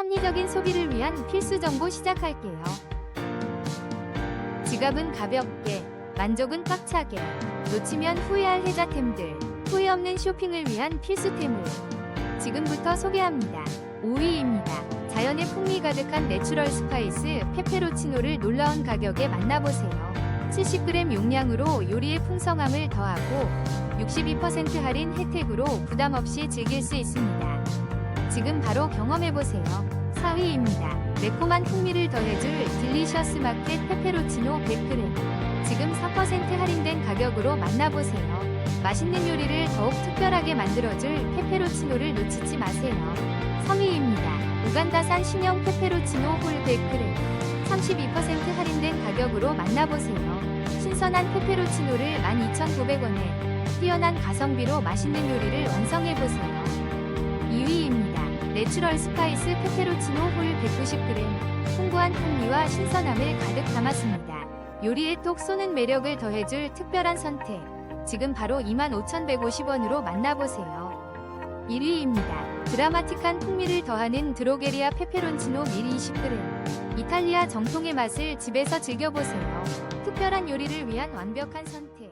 합리적인 소비를 위한 필수 정보 시작할게요. 지갑은 가볍게, 만족은 꽉차게, 놓치면 후회할 혜자템들, 후회 없는 쇼핑을 위한 필수템을 지금부터 소개합니다. 5위입니다. 자연의 풍미 가득한 내추럴 스파이스 페페로치노를 놀라운 가격에 만나보세요. 70g 용량으로 요리의 풍성함을 더하고 62% 할인 혜택으로 부담 없이 즐길 수 있습니다. 지금 바로 경험해보세요. 4위입니다. 매콤한 풍미를 더해줄 딜리셔스 마켓 페페로치노 100g. 지금 4% 할인된 가격으로 만나보세요. 맛있는 요리를 더욱 특별하게 만들어줄 페페로치노를 놓치지 마세요. 3위입니다. 우간다산 신형 페페로치노 홀 100g. 32% 할인된 가격으로 만나보세요. 신선한 페페로치노를 12,900원에 뛰어난 가성비로 맛있는 요리를 완성해보세요. 2위입니다. 내추럴 스파이스 페페로치노 홀 190g. 풍부한 풍미와 신선함을 가득 담았습니다. 요리에 톡 쏘는 매력을 더해줄 특별한 선택. 지금 바로 25,150원으로 만나보세요. 1위입니다. 드라마틱한 풍미를 더하는 드로게리아 페페론치노 미리 20g. 이탈리아 정통의 맛을 집에서 즐겨보세요. 특별한 요리를 위한 완벽한 선택.